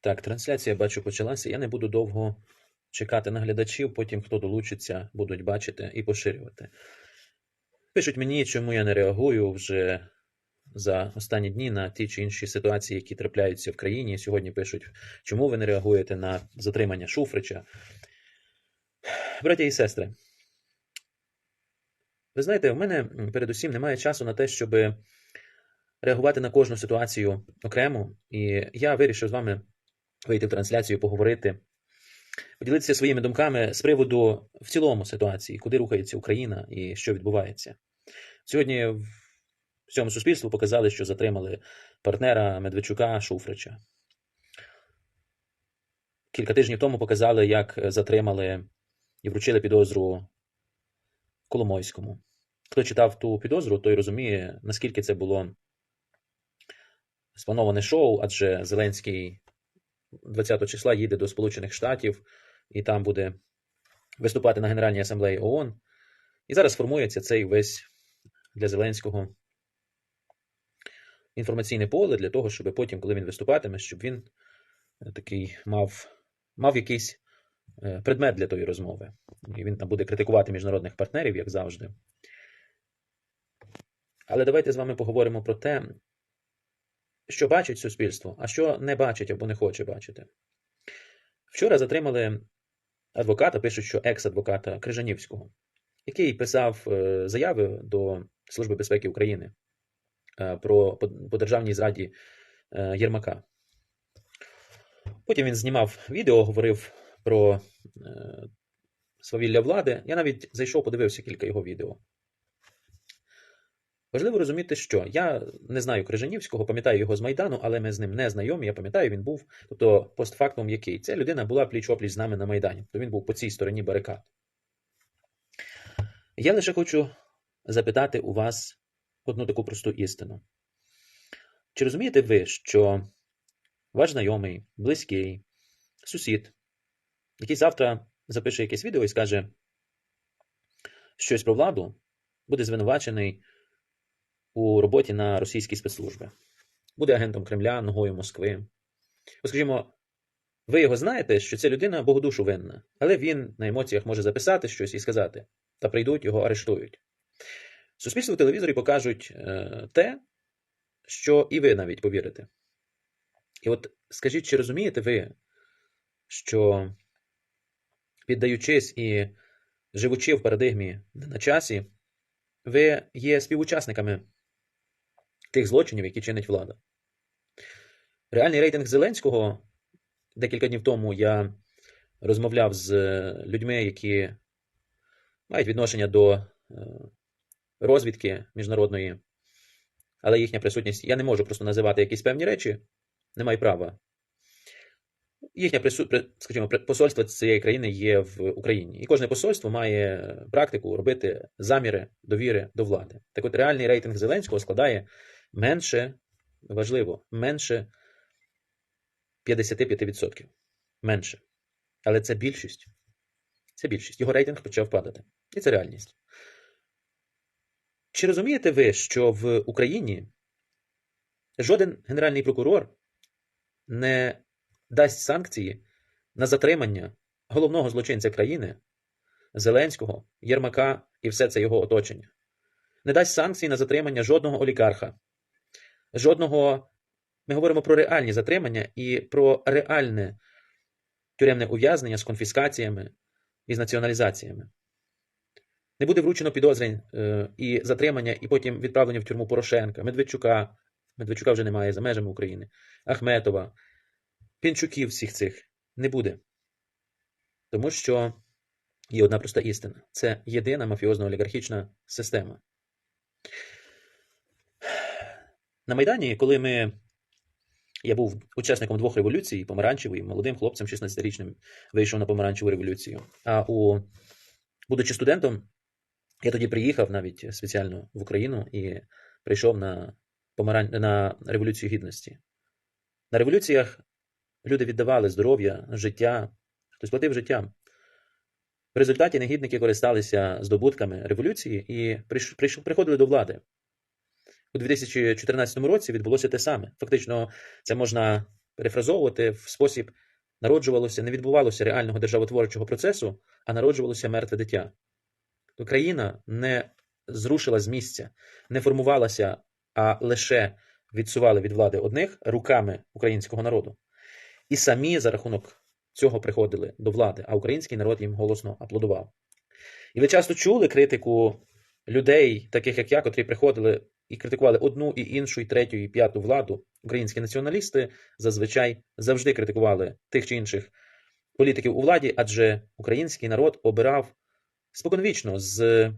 Так, трансляція, бачу, почалася. Я не буду довго чекати на глядачів, потім хто долучиться, будуть бачити і поширювати. Пишуть мені, чому я не реагую вже за останні дні на ті чи інші ситуації, які трапляються в країні. Сьогодні пишуть, чому ви не реагуєте на затримання Шуфрича. Браття і сестри, ви знаєте, в мене передусім немає часу на те, щоб реагувати на кожну ситуацію окремо. І я вирішив з вами вийти в трансляцію, поговорити, поділитися своїми думками з приводу в цілому ситуації, куди рухається Україна і що відбувається. Сьогодні в всьому суспільству показали, що затримали партнера Медведчука Шуфрича. Кілька тижнів тому показали, як затримали і вручили підозру Коломойському. Хто читав ту підозру, той розуміє, наскільки це було сплановане шоу, адже Зеленський 20 числа їде до Сполучених Штатів і там буде виступати на Генеральній асамблеї ООН. І зараз формується цей весь для Зеленського інформаційне поле для того, щоб потім, коли він виступатиме, щоб він е, такий мав, мав якийсь е, предмет для тої розмови. І він там буде критикувати міжнародних партнерів, як завжди. Але давайте з вами поговоримо про те, що бачить суспільство, а що не бачить або не хоче бачити. Вчора затримали адвоката, пишуть, що екс-адвоката Крижанівського, який писав е, заяви до Служби безпеки України е, про по, державній зраді е, Єрмака. Потім він знімав відео, говорив про свавілля влади. Я навіть зайшов, подивився кілька його відео. Важливо розуміти, що я не знаю Крижанівського, пам'ятаю його з Майдану, але ми з ним не знайомі. Я пам'ятаю, він був, тобто постфактум який. Ця людина була пліч-опліч з нами на Майдані, то він був по цій стороні барикад. Я лише хочу запитати у вас одну таку просту істину. Чи розумієте ви, що ваш знайомий, близький, сусід, який завтра запише якесь відео і скаже щось про владу, буде звинувачений у роботі на російські спецслужби. Буде агентом Кремля, ногою Москви. От, скажімо, ви його знаєте, що ця людина Богодушу винна, але він на емоціях може записати щось і сказати, та прийдуть, його арештують. Суспільство в телевізорі покажуть е, те, що і ви навіть повірите. І от скажіть, чи розумієте ви, що піддаючись і живучи в парадигмі на часі, ви є співучасниками тих злочинів, які чинить влада. Реальний рейтинг Зеленського декілька днів тому я розмовляв з людьми, які мають відношення до е, розвідки міжнародної, але їхня присутність, я не можу просто називати якісь певні речі, не маю права. Їхнє прису... скажімо, посольство цієї країни є в Україні. І кожне посольство має практику робити заміри довіри до влади. Так от реальний рейтинг Зеленського складає менше, важливо, менше 55%. Менше. Але це більшість. Це більшість. Його рейтинг почав падати. І це реальність. Чи розумієте ви, що в Україні жоден генеральний прокурор не дасть санкції на затримання головного злочинця країни Зеленського, Єрмака і все це його оточення? Не дасть санкції на затримання жодного олігарха, жодного. Ми говоримо про реальні затримання і про реальне тюремне ув'язнення з конфіскаціями і з націоналізаціями. Не буде вручено підозрень е, і затримання, і потім відправлення в тюрму Порошенка, Медведчука. Медведчука вже немає за межами України, Ахметова, Пінчуків всіх цих не буде. Тому що є одна проста істина: це єдина мафіозно олігархічна система. На Майдані, коли ми. Я був учасником двох революцій, помаранчевої, молодим хлопцем, 16-річним, вийшов на помаранчеву революцію. А у, будучи студентом, я тоді приїхав навіть спеціально в Україну і прийшов на, помаран... на революцію гідності. На революціях люди віддавали здоров'я, життя, хтось платив життям. В результаті негідники користалися здобутками революції і приш- приходили до влади. У 2014 році відбулося те саме. Фактично, це можна перефразовувати в спосіб народжувалося, не відбувалося реального державотворчого процесу, а народжувалося мертве дитя. Україна не зрушила з місця, не формувалася, а лише відсували від влади одних руками українського народу. І самі за рахунок цього приходили до влади, а український народ їм голосно аплодував. І ви часто чули критику людей, таких як я, котрі приходили і критикували одну, і іншу, і третю, і п'яту владу. Українські націоналісти зазвичай завжди критикували тих чи інших політиків у владі, адже український народ обирав споконвічно з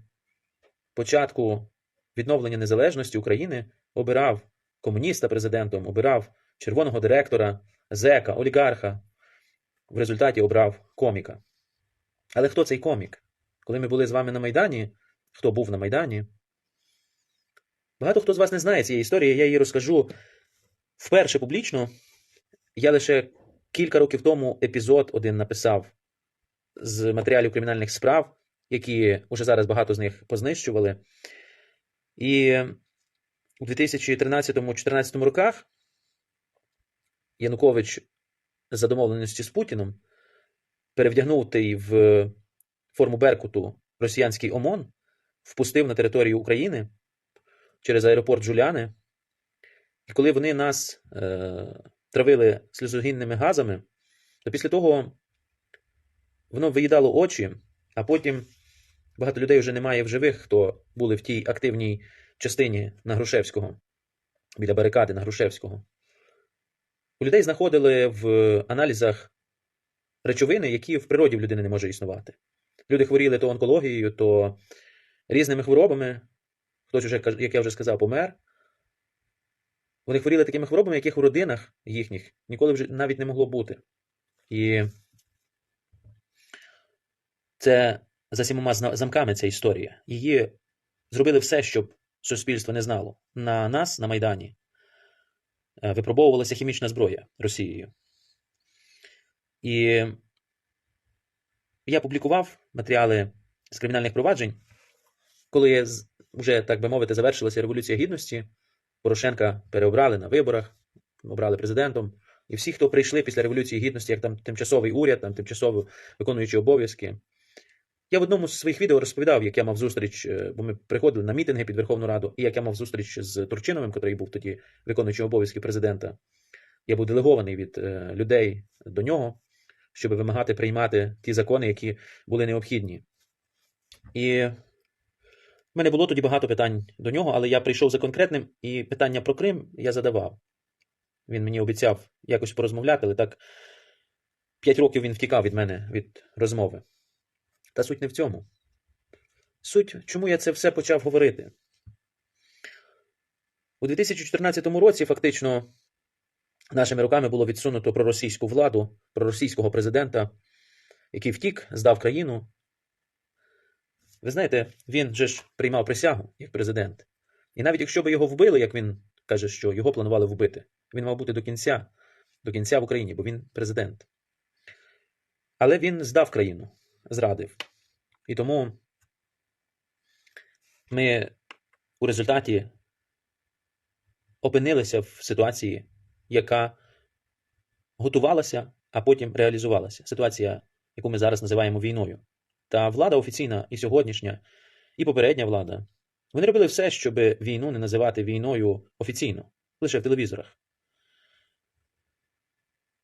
початку відновлення незалежності України, обирав комуніста президентом, обирав червоного директора, зека, олігарха. В результаті обрав коміка. Але хто цей комік? Коли ми були з вами на Майдані, хто був на Майдані? Багато хто з вас не знає цієї історії, я її розкажу вперше публічно. Я лише кілька років тому епізод один написав з матеріалів кримінальних справ, які уже зараз багато з них познищували. І у 2013-2014 роках Янукович за домовленості з Путіном перевдягнутий в форму Беркуту росіянський ОМОН, впустив на територію України через аеропорт Жуляни. І коли вони нас е, травили сльозогінними газами, то після того воно виїдало очі, а потім багато людей вже немає в живих, хто були в тій активній частині на Грушевського, біля барикади на Грушевського. У людей знаходили в аналізах речовини, які в природі в людини не може існувати. Люди хворіли то онкологією, то різними хворобами. Хтось уже, як я вже сказав, помер. Вони хворіли такими хворобами, яких у родинах їхніх ніколи вже навіть не могло бути. І це за сімома замками ця історія. Її зробили все, щоб суспільство не знало. На нас, на Майдані, е, випробовувалася хімічна зброя Росією. І я публікував матеріали з кримінальних проваджень, коли з- вже, так би мовити, завершилася Революція Гідності. Порошенка переобрали на виборах, обрали президентом. І всі, хто прийшли після Революції Гідності, як там тимчасовий уряд, там тимчасово виконуючи обов'язки. Я в одному з своїх відео розповідав, як я мав зустріч, е, бо ми приходили на мітинги під Верховну Раду, і як я мав зустріч з Турчиновим, який був тоді виконуючим обов'язки президента. Я був делегований від е, людей до нього, щоб вимагати приймати ті закони, які були необхідні. І в мене було тоді багато питань до нього, але я прийшов за конкретним, і питання про Крим я задавав. Він мені обіцяв якось порозмовляти, але так п'ять років він втікав від мене від розмови. Та суть не в цьому. Суть, чому я це все почав говорити? У 2014 році фактично нашими руками було відсунуто проросійську владу, проросійського президента, який втік, здав країну. Ви знаєте, він же ж приймав присягу як президент. І навіть якщо б його вбили, як він каже, що його планували вбити, він мав бути до кінця, до кінця в Україні, бо він президент. Але він здав країну, зрадив. І тому ми у результаті опинилися в ситуації, яка готувалася, а потім реалізувалася. Ситуація, яку ми зараз називаємо війною. Та влада офіційна і сьогоднішня, і попередня влада, вони робили все, щоб війну не називати війною офіційно, лише в телевізорах.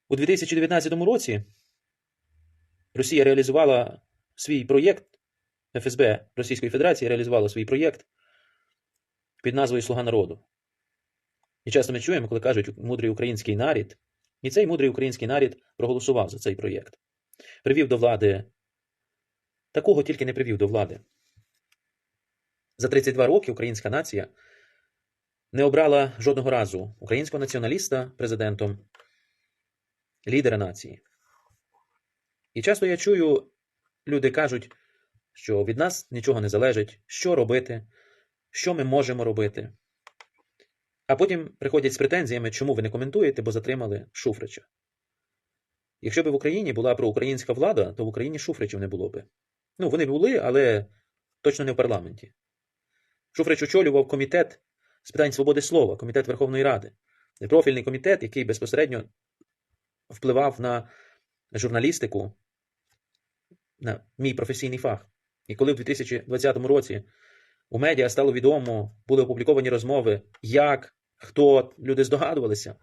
У 2019 році Росія реалізувала свій проєкт, ФСБ Російської Федерації реалізувала свій проєкт під назвою Слуга народу. І часто ми чуємо, коли кажуть мудрий український нарід, і цей мудрий український нарід проголосував за цей проєкт. Привів до влади. Такого тільки не привів до влади. За 32 роки українська нація не обрала жодного разу українського націоналіста президентом, лідера нації. І часто я чую, люди кажуть, що від нас нічого не залежить, що робити, що ми можемо робити. А потім приходять з претензіями, чому ви не коментуєте, бо затримали Шуфрича. Якщо б в Україні була проукраїнська влада, то в Україні Шуфричів не було би. Ну, вони були, але точно не в парламенті. Шуфрич очолював комітет з питань свободи слова, комітет Верховної Ради. Профільний комітет, який безпосередньо впливав на журналістику, на мій професійний фах. І коли в 2020 році у медіа стало відомо, були опубліковані розмови, як, хто, люди здогадувалися,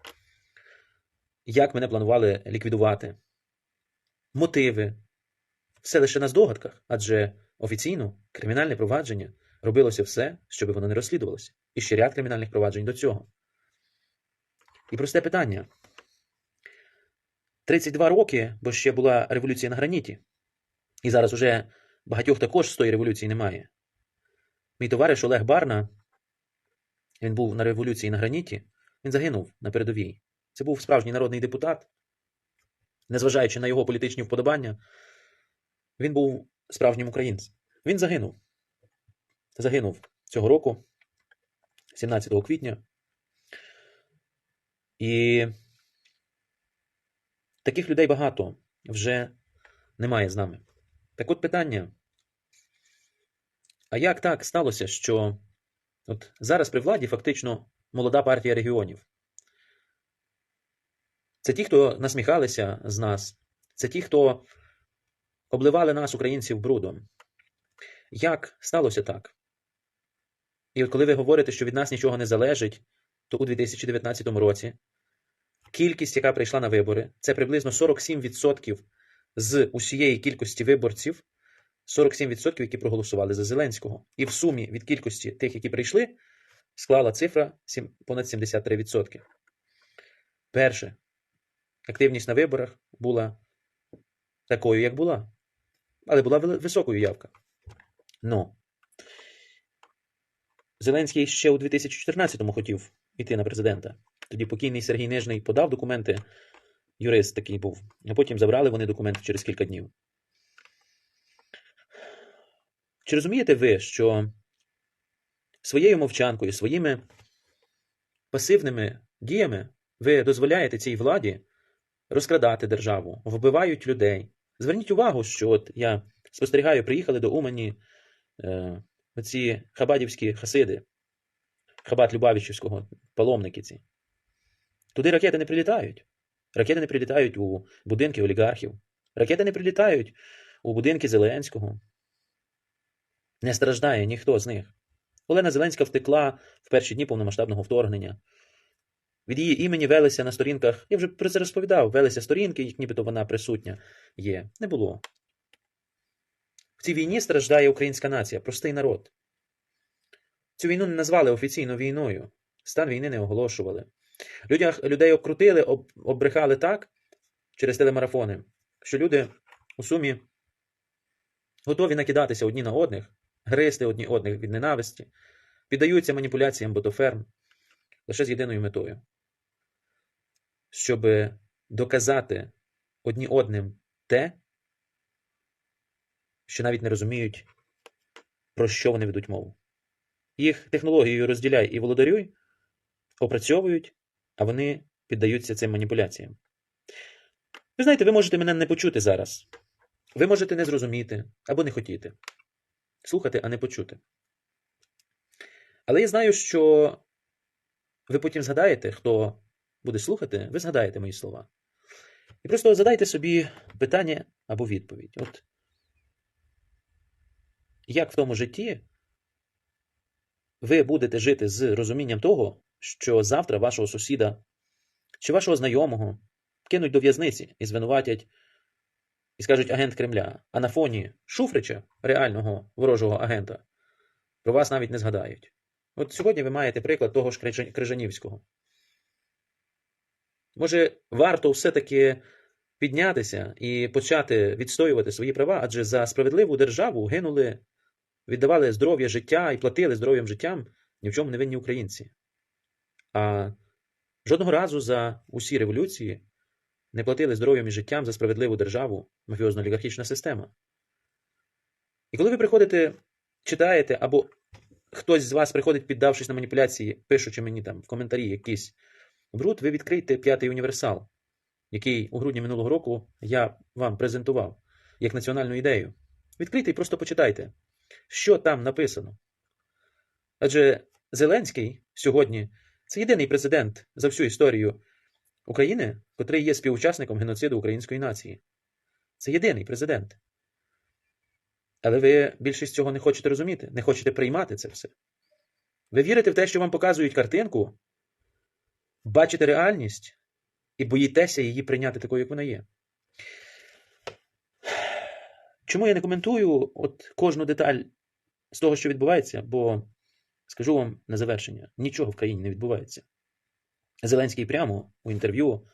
як мене планували ліквідувати, мотиви, все лише на здогадках, адже офіційно кримінальне провадження робилося все, щоб воно не розслідувалося. І ще ряд кримінальних проваджень до цього. І просте питання. 32 роки, бо ще була революція на граніті. І зараз уже багатьох також з тої революції немає. Мій товариш Олег Барна, він був на революції на граніті, він загинув на передовій. Це був справжній народний депутат. Незважаючи на його політичні вподобання, він був справжнім українцем. Він загинув. Загинув цього року, 17 квітня. І таких людей багато вже немає з нами. Так от питання. А як так сталося, що от зараз при владі фактично молода партія регіонів? Це ті, хто насміхалися з нас, це ті, хто обливали нас, українців, брудом. Як сталося так? І от коли ви говорите, що від нас нічого не залежить, то у 2019 році кількість, яка прийшла на вибори, це приблизно 47% з усієї кількості виборців, 47%, які проголосували за Зеленського. І в сумі від кількості тих, які прийшли, склала цифра понад 73%. Перше, активність на виборах була такою, як була, але була високою явка. Ну, Зеленський ще у 2014-му хотів іти на президента. Тоді покійний Сергій Нижний подав документи, юрист такий був, а потім забрали вони документи через кілька днів. Чи розумієте ви, що своєю мовчанкою, своїми пасивними діями ви дозволяєте цій владі розкрадати державу, вбивають людей? Зверніть увагу, що от я спостерігаю, приїхали до Умані е, оці хабадівські хасиди, Хабат Любавичівського, паломники ці. Туди ракети не прилітають. Ракети не прилітають у будинки олігархів. Ракети не прилітають у будинки Зеленського. Не страждає ніхто з них. Олена Зеленська втекла в перші дні повномасштабного вторгнення. Від її імені велися на сторінках, я вже про це розповідав, велися сторінки, як нібито вона присутня є. Не було. В цій війні страждає українська нація, простий народ. Цю війну не назвали офіційно війною. Стан війни не оголошували. Людях, людей обкрутили, об, обрехали так через телемарафони, що люди у сумі готові накидатися одні на одних, гризти одні одних від ненависті, піддаються маніпуляціям ботоферм лише з єдиною метою, щоб доказати одні одним те, що навіть не розуміють, про що вони ведуть мову. Їх технологією розділяй і володарюй, опрацьовують, а вони піддаються цим маніпуляціям. Ви знаєте, ви можете мене не почути зараз. Ви можете не зрозуміти або не хотіти. Слухати, а не почути. Але я знаю, що ви потім згадаєте, хто буде слухати, ви згадаєте мої слова. І просто задайте собі питання або відповідь. От як в тому житті ви будете жити з розумінням того, що завтра вашого сусіда чи вашого знайомого кинуть до в'язниці і звинуватять і скажуть агент Кремля, а на фоні Шуфрича, реального ворожого агента, про вас навіть не згадають. От сьогодні ви маєте приклад того ж Крижанівського. Може, варто все-таки піднятися і почати відстоювати свої права, адже за справедливу державу гинули, віддавали здоров'я життя і платили здоров'ям життям ні в чому не винні українці. А жодного разу за усі революції не платили здоров'ям і життям за справедливу державу мафіозно-олігархічна система. І коли ви приходите, читаєте, або хтось з вас приходить, піддавшись на маніпуляції, пишучи мені там в коментарі якийсь бруд, ви відкрийте п'ятий універсал, який у грудні минулого року я вам презентував як національну ідею. Відкрийте і просто почитайте, що там написано. Адже Зеленський сьогодні це єдиний президент за всю історію України, котрий є співучасником геноциду української нації. Це єдиний президент. Але ви більшість цього не хочете розуміти, не хочете приймати це все. Ви вірите в те, що вам показують картинку, бачите реальність і боїтеся її прийняти такою, як вона є. Чому я не коментую от кожну деталь з того, що відбувається, бо скажу вам на завершення: нічого в країні не відбувається. Зеленський прямо у інтерв'ю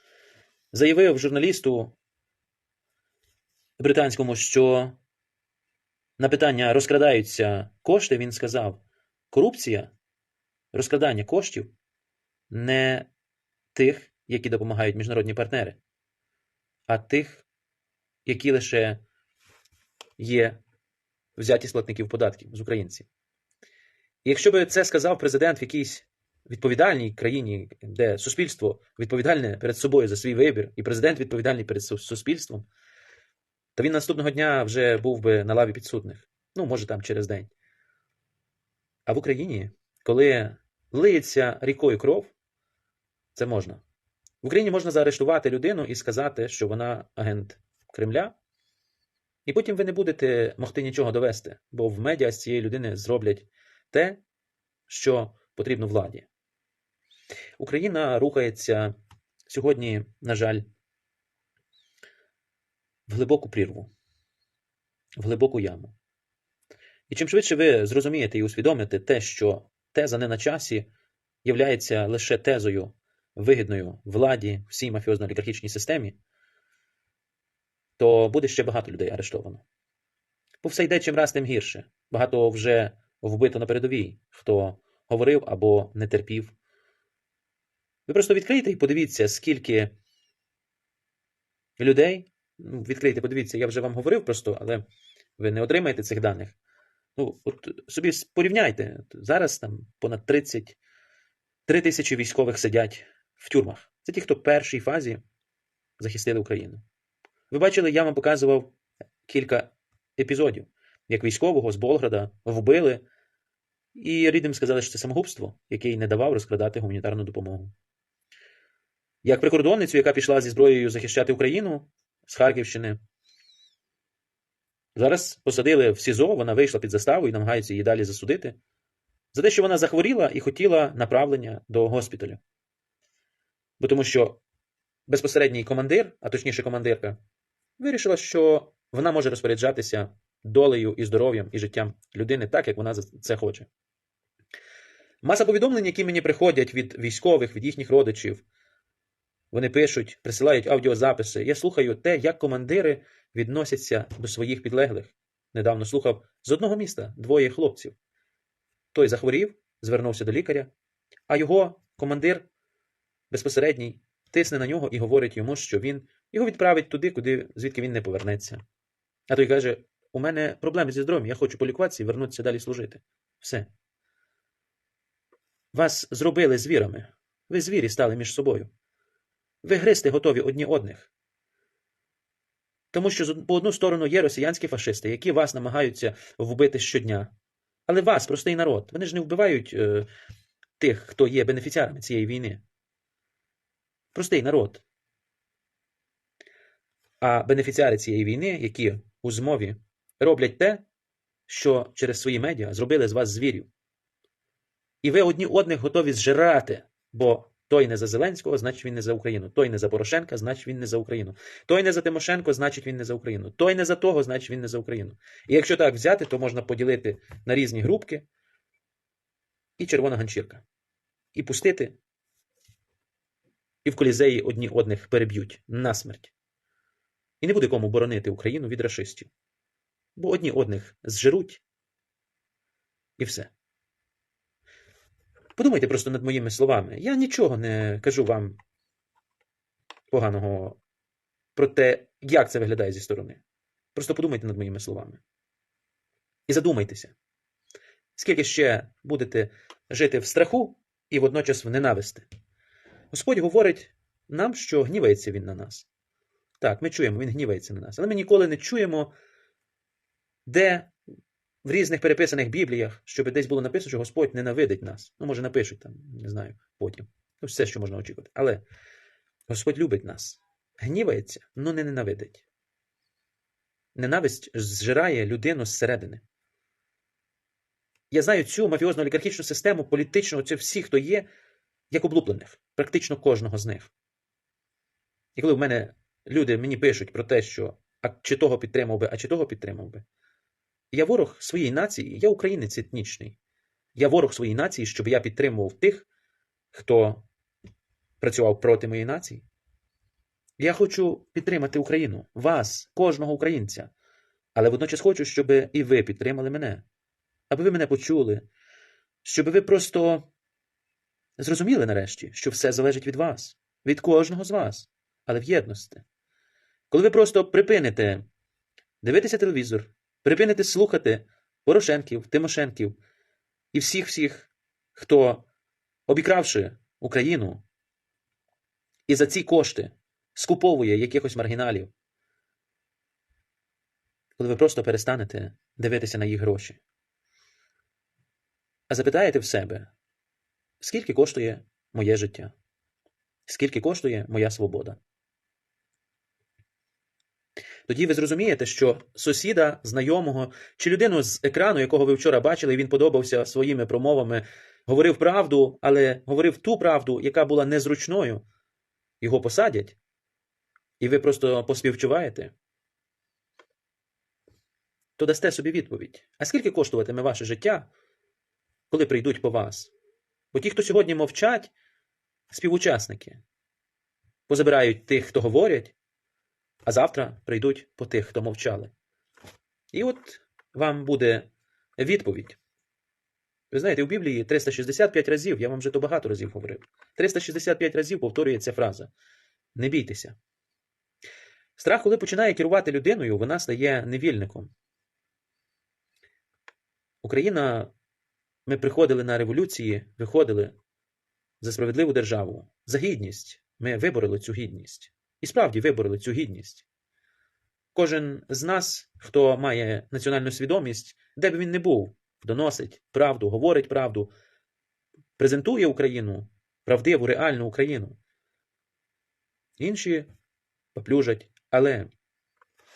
заявив журналісту британському, що на питання розкрадаються кошти, він сказав: корупція, розкрадання коштів не тих, які допомагають міжнародні партнери, а тих, які лише є взяті з платників податків з українців. І якщо би це сказав президент в якійсь відповідальній країні, де суспільство відповідальне перед собою за свій вибір, і президент відповідальний перед суспільством, то він наступного дня вже був би на лаві підсудних. Ну, може, там через день. А в Україні, коли лиється рікою кров, це можна. В Україні можна заарештувати людину і сказати, що вона агент Кремля, і потім ви не будете могти нічого довести, бо в медіа з цієї людини зроблять те, що потрібно владі. Україна рухається сьогодні, на жаль, в глибоку прірву, в глибоку яму. І чим швидше ви зрозумієте і усвідомите те, що теза не на часі являється лише тезою вигідною владі всій мафіозно-олігархічній системі, то буде ще багато людей арештовано. Бо все йде чим раз тим гірше. Багато вже вбито на передовій, хто говорив або не терпів. Ви просто відкрийте і подивіться, скільки людей. Ну, відкрийте, подивіться, я вже вам говорив просто, але ви не отримаєте цих даних. Ну, от собі порівняйте. Зараз там понад 33 тисячі військових сидять в тюрмах. Це ті, хто в першій фазі захистили Україну. Ви бачили, я вам показував кілька епізодів, як військового з Болграда вбили, і рідним сказали, що це самогубство, який не давав розкрадати гуманітарну допомогу. Як прикордонницю, яка пішла зі зброєю захищати Україну з Харківщини, зараз посадили в СІЗО, вона вийшла під заставу і намагаються її далі засудити, за те, що вона захворіла і хотіла направлення до госпіталю. Бо тому що безпосередній командир, а точніше командирка, вирішила, що вона може розпоряджатися долею і здоров'ям і життям людини так, як вона це хоче. Маса повідомлень, які мені приходять від військових, від їхніх родичів, вони пишуть, присилають аудіозаписи. Я слухаю те, як командири відносяться до своїх підлеглих. Недавно слухав з одного міста двоє хлопців. Той захворів, звернувся до лікаря, а його командир безпосередній тисне на нього і говорить йому, що він його відправить туди, куди, звідки він не повернеться. А той каже: у мене проблеми зі здоров'ям, я хочу полікуватися і вернутися далі служити. Все. Вас зробили звірами. Ви звірі стали між собою. Ви гристи готові одні одних. Тому що по одну сторону є росіянські фашисти, які вас намагаються вбити щодня. Але вас, простий народ, вони ж не вбивають е, тих, хто є бенефіціарами цієї війни. Простий народ. А бенефіціари цієї війни, які у змові роблять те, що через свої медіа зробили з вас звірів. І ви одні одних готові зжирати, бо той не за Зеленського, значить він не за Україну. Той не за Порошенка, значить він не за Україну. Той не за Тимошенко, значить він не за Україну. Той не за того, значить він не за Україну. І якщо так взяти, то можна поділити на різні групки і червона ганчірка. І пустити, і в колізеї одні одних переб'ють насмерть. І не буде кому боронити Україну від расистів. Бо одні одних зжируть. І все. Подумайте просто над моїми словами. Я нічого не кажу вам поганого про те, як це виглядає зі сторони. Просто подумайте над моїми словами. І задумайтеся, скільки ще будете жити в страху і водночас в ненависти. Господь говорить нам, що гнівається Він на нас. Так, ми чуємо, Він гнівається на нас. Але ми ніколи не чуємо де в різних переписаних Бібліях, щоб десь було написано, що Господь ненавидить нас. Ну, може, напишуть там, не знаю, потім. Ну, все, що можна очікувати. Але Господь любить нас, гнівається, але не ненавидить. Ненависть зжирає людину зсередини. Я знаю цю мафіозну олігархічну систему політичну, це всі, хто є, як облуплених, практично кожного з них. І коли в мене люди мені пишуть про те, що а чи того підтримав би, а чи того підтримав би. Я ворог своїй нації, я українець етнічний. Я ворог своїй нації, щоб я підтримував тих, хто працював проти моєї нації. Я хочу підтримати Україну, вас, кожного українця. Але водночас хочу, щоб і ви підтримали мене, аби ви мене почули, щоб ви просто зрозуміли нарешті, що все залежить від вас, від кожного з вас, але в єдності. Коли ви просто припините дивитися телевізор, припините слухати Порошенків, Тимошенків і всіх всіх, хто, обікравши Україну, і за ці кошти скуповує якихось маргіналів, коли ви просто перестанете дивитися на їх гроші. А запитаєте в себе, скільки коштує моє життя? Скільки коштує моя свобода? Тоді ви зрозумієте, що сусіда, знайомого чи людину з екрану, якого ви вчора бачили, він подобався своїми промовами, говорив правду, але говорив ту правду, яка була незручною, його посадять, і ви просто поспівчуваєте, то дасте собі відповідь. А скільки коштуватиме ваше життя, коли прийдуть по вас? Бо ті, хто сьогодні мовчать, співучасники, позабирають тих, хто говорять, а завтра прийдуть по тих, хто мовчали. І от вам буде відповідь. Ви знаєте, у Біблії 365 разів, я вам вже то багато разів говорив. 365 разів повторюється фраза: Не бійтеся. Страх, коли починає керувати людиною, вона стає невільником. Україна, ми приходили на революції, виходили за справедливу державу, за гідність. Ми вибороли цю гідність. І справді вибороли цю гідність. Кожен з нас, хто має національну свідомість, де б він не був, доносить правду, говорить правду, презентує Україну, правдиву, реальну Україну. Інші поплюжать, але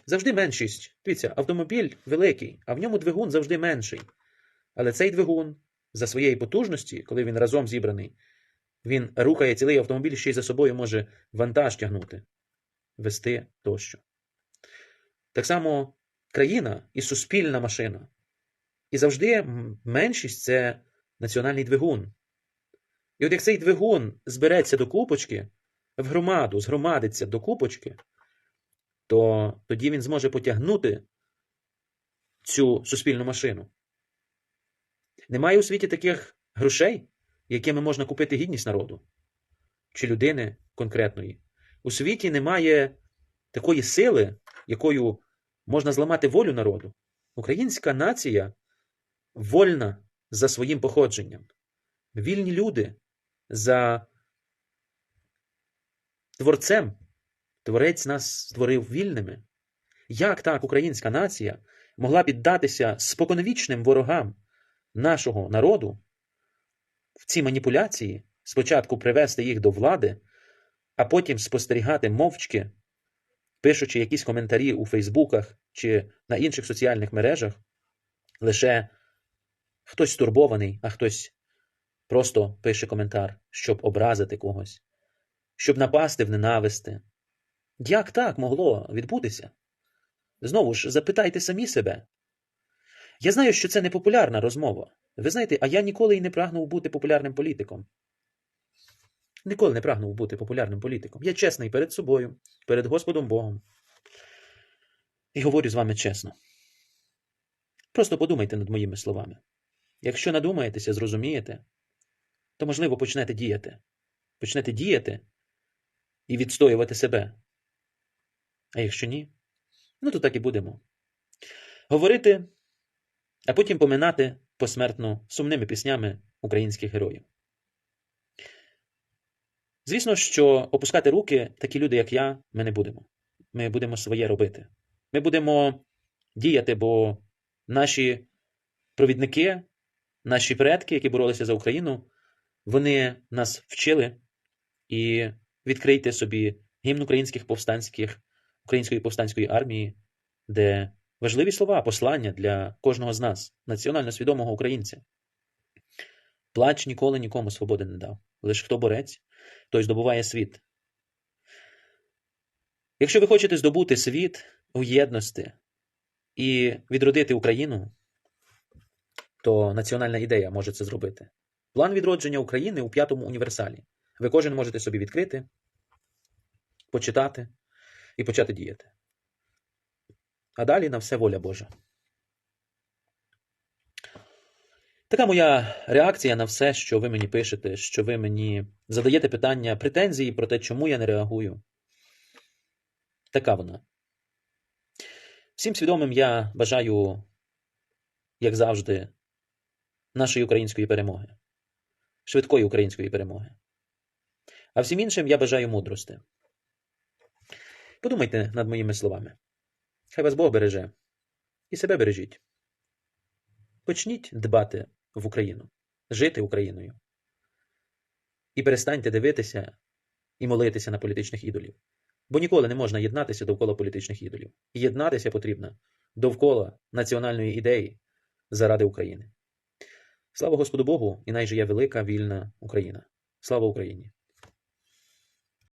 завжди меншість. Дивіться, автомобіль великий, а в ньому двигун завжди менший. Але цей двигун за своєї потужності, коли він разом зібраний, він рухає цілий автомобіль, ще й за собою може вантаж тягнути, вести тощо. Так само країна і суспільна машина. І завжди меншість це національний двигун. І от як цей двигун збереться до купочки, в громаду, згромадиться до купочки, то тоді він зможе потягнути цю суспільну машину. Немає у світі таких грошей, якими можна купити гідність народу чи людини конкретної. У світі немає такої сили, якою можна зламати волю народу. Українська нація вольна за своїм походженням. Вільні люди за творцем. Творець нас створив вільними. Як так українська нація могла піддатися споконвічним ворогам нашого народу в ці маніпуляції, спочатку привести їх до влади, а потім спостерігати мовчки, пишучи якісь коментарі у Фейсбуках чи на інших соціальних мережах, лише хтось стурбований, а хтось просто пише коментар, щоб образити когось, щоб напасти в ненависти. Як так могло відбутися? Знову ж запитайте самі себе. Я знаю, що це не популярна розмова. Ви знаєте, а я ніколи і не прагнув бути популярним політиком. Ніколи не прагнув бути популярним політиком. Я чесний перед собою, перед Господом Богом. І говорю з вами чесно. Просто подумайте над моїми словами. Якщо надумаєтеся, зрозумієте, то, можливо, почнете діяти. Почнете діяти і відстоювати себе. А якщо ні, ну то так і будемо. Говорити, а потім поминати посмертно сумними піснями українських героїв. Звісно, що опускати руки такі люди, як я, ми не будемо. Ми будемо своє робити. Ми будемо діяти, бо наші провідники, наші предки, які боролися за Україну, вони нас вчили і відкрийте собі гімн українських повстанських, української повстанської армії, де важливі слова, послання для кожного з нас, національно свідомого українця. Плач ніколи нікому свободи не дав. Лиш хто борець, той здобуває світ. Якщо ви хочете здобути світ у єдності і відродити Україну, то національна ідея може це зробити. План відродження України у п'ятому універсалі. Ви кожен можете собі відкрити, почитати і почати діяти. А далі на все воля Божа. Така моя реакція на все, що ви мені пишете, що ви мені задаєте питання, претензії про те, чому я не реагую. Така вона. Всім свідомим я бажаю, як завжди, нашої української перемоги, швидкої української перемоги. А всім іншим я бажаю мудрости. Подумайте над моїми словами. Хай вас Бог береже і себе бережіть. Почніть дбати в Україну, жити Україною. І перестаньте дивитися і молитися на політичних ідолів. Бо ніколи не можна єднатися довкола політичних ідолів. Єднатися потрібно довкола національної ідеї заради України. Слава Господу Богу, і най жиє велика вільна Україна. Слава Україні!